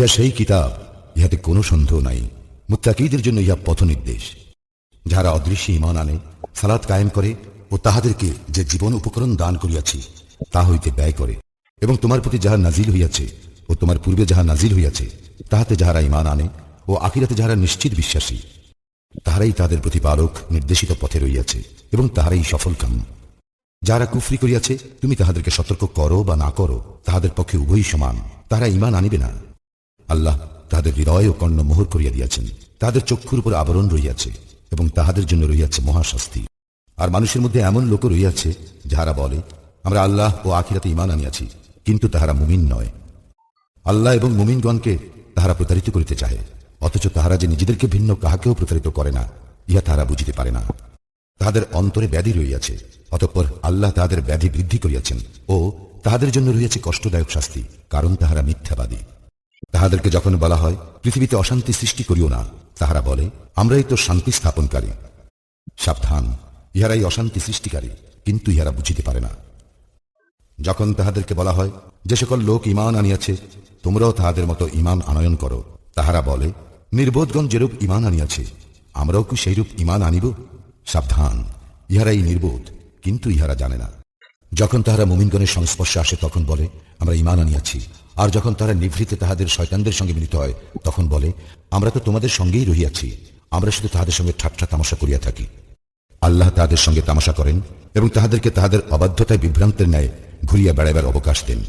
ইহা সেই কিতাব, ইহাতে কোনো সন্দেহ নাই। মুত্তাকিদের জন্য ইহা পথ নির্দেশ যারা অদৃশ্য ইমান আনে, সালাত কায়েম করে ও তাহাদেরকে যে জীবন উপকরণ দান করিয়াছি, তা হইতে ব্যয় করে। এবং তোমার প্রতি যাহা নাজিল হইয়াছে ও তোমার পূর্বে যাহা নাজিল হইয়াছে, তাহাতে যাহারা ইমান আনে ও আখিরাতে যাহারা নিশ্চিত বিশ্বাসী, তাহারাই তাদের প্রতিপালক নির্দেশিত পথে রইয়াছে এবং তাহারাই সফল কাম। যারা কুফরি করিয়াছে, তুমি তাহাদেরকে সতর্ক করো বা না করো, তাহাদের পক্ষে উভয়ই সমান। তারা ইমান আনিবে না। আল্লাহ তাহাদের হৃদয় ও কর্ণ মোহর করিয়া দিয়াছেন। তাহাদের চক্ষুর উপর আবরণ রইয়াছে এবং তাহাদের জন্য রইয়াছে মহাশাস্তি। আর মানুষের মধ্যে এমন লোক রইয়াছে যাহারা বলে, আমরা আল্লাহ ও আখিরাতে ইমান আনিয়াছি, কিন্তু তাহারা মুমিন নয়। আল্লাহ এবং মুমিনগণকে তাহারা প্রতারিত করিতে চাহে, অথচ তাহারা যে নিজেদেরকে ভিন্ন কাহাকেও প্রতারিত করে না, ইহা তাহারা বুঝিতে পারে না। তাহাদের অন্তরে ব্যাধি রইয়াছে অতঃপর আল্লাহ তাহাদের ব্যাধি বৃদ্ধি করিয়াছেন ও তাহাদের জন্য রইয়াছে কষ্টদায়ক শাস্তি, কারণ তাহারা মিথ্যাবাদী। তাহাদেরকে যখন বলা হয়, পৃথিবীতে অশান্তি সৃষ্টি করিও না, তাহারা বলে, আমরাই তো শান্তি স্থাপনকারী। সাবধান, ইহারাই অশান্তি সৃষ্টিকারী, কিন্তু ইহারা বুঝিতে পারে না। যখন তাহাদেরকে বলা হয়, যে সকল লোক ইমান আনিয়াছে, তোমরাও তাহাদের মতো ইমান আনয়ন করো। তাহারা বলে, নির্বোধগণ যেরূপ ইমান আনিয়াছে, আমরাও কি সেইরূপ ইমান আনিব? সাবধান, ইহারাই নির্বোধ, কিন্তু ইহারা জানে না। যখন তাহারা মুমিনগণের সংস্পর্শে আসে, তখন বলে, আমরা ইমান আনিয়াছি। আর যখন তারা নিভৃতে তাহাদের শয়তানদের সঙ্গে মিলিত হয়, তখন বলে, আমরা তো তোমাদের সঙ্গেই রহিয়াছি। আমরা শুধু তাহাদের সঙ্গে ঠাট্টা তামাশা করিয়া থাকি। আল্লাহ তাহাদের সঙ্গে তামাশা করেন এবং তাহাদেরকে তাহাদের অবাধ্যতায় বিভ্রান্তের ন্যায় ঘুরিয়া বেড়াইবার অবকাশ দেন।